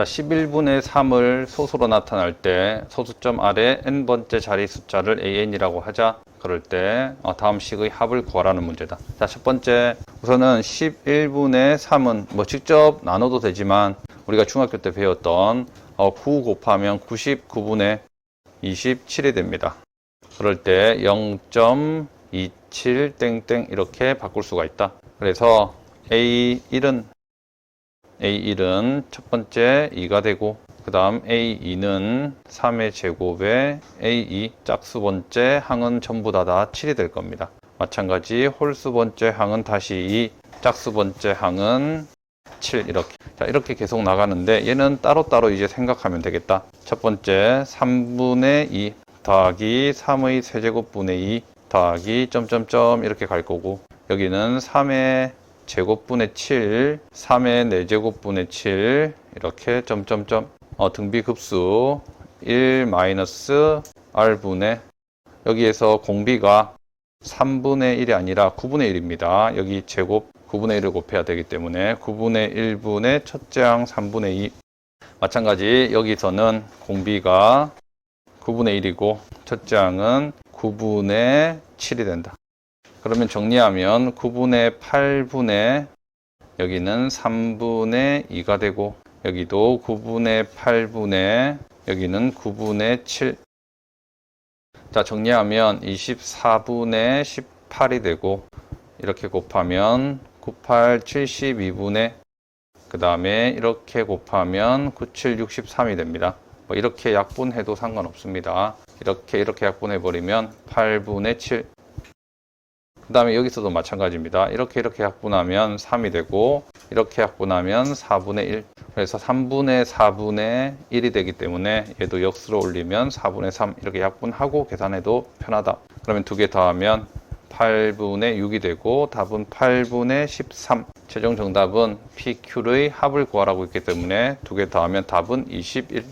자, 11분의 3을 소수로 나타날 때 소수점 아래 n번째 자리 숫자를 an이라고 하자. 그럴 때 어, 다음 식의 합을 구하라는 문제다. 자, 첫 번째 우선은 11분의 3은 뭐 직접 나눠도 되지만 우리가 중학교 때 배웠던 어, 9 곱하면 99분의 27이 됩니다. 그럴 때 0.27 땡땡 이렇게 바꿀 수가 있다. 그래서 A1은 A1은 첫 번째 2가 되고 그 다음 A2는 3의 제곱에 A2 짝수 번째 항은 전부 다 다 7이 될 겁니다. 마찬가지 홀수 번째 항은 다시 2 짝수 번째 항은 7 이렇게 자 이렇게 계속 나가는데 얘는 따로따로 이제 생각하면 되겠다. 첫 번째 3분의 2 더하기 3의 세제곱분의 2 더하기 점점점 이렇게 갈 거고 여기는 3의 제곱분의 7, 3의 4제곱분의 7 이렇게 점점점 어, 등비급수 1 마이너스 r분의 여기에서 공비가 3분의 1이 아니라 9분의 1입니다. 여기 제곱 9분의 1을 곱해야 되기 때문에 9분의 1분의 첫째 항 3분의 2 마찬가지 여기서는 공비가 9분의 1이고 첫째 항은 9분의 7이 된다. 그러면 정리하면 9분의 8분의 여기는 3분의 2가 되고 여기도 9분의 8분의 여기는 9분의 7. 자, 정리하면 24분의 18이 되고 이렇게 곱하면 98 72분의 그 다음에 이렇게 곱하면 97 63이 됩니다. 뭐 이렇게 약분해도 상관없습니다. 이렇게 이렇게 약분해 버리면 8분의 7. 그 다음에 여기서도 마찬가지입니다. 이렇게 이렇게 약분하면 3이 되고 이렇게 약분하면 4분의 1. 그래서 3분의 4분의 1이 되기 때문에 얘도 역수로 올리면 4분의 3 이렇게 약분하고 계산해도 편하다. 그러면 두 개 더하면 8분의 6이 되고 답은 8분의 13. 최종 정답은 PQ의 합을 구하라고 했기 때문에 두 개 더하면 답은 21.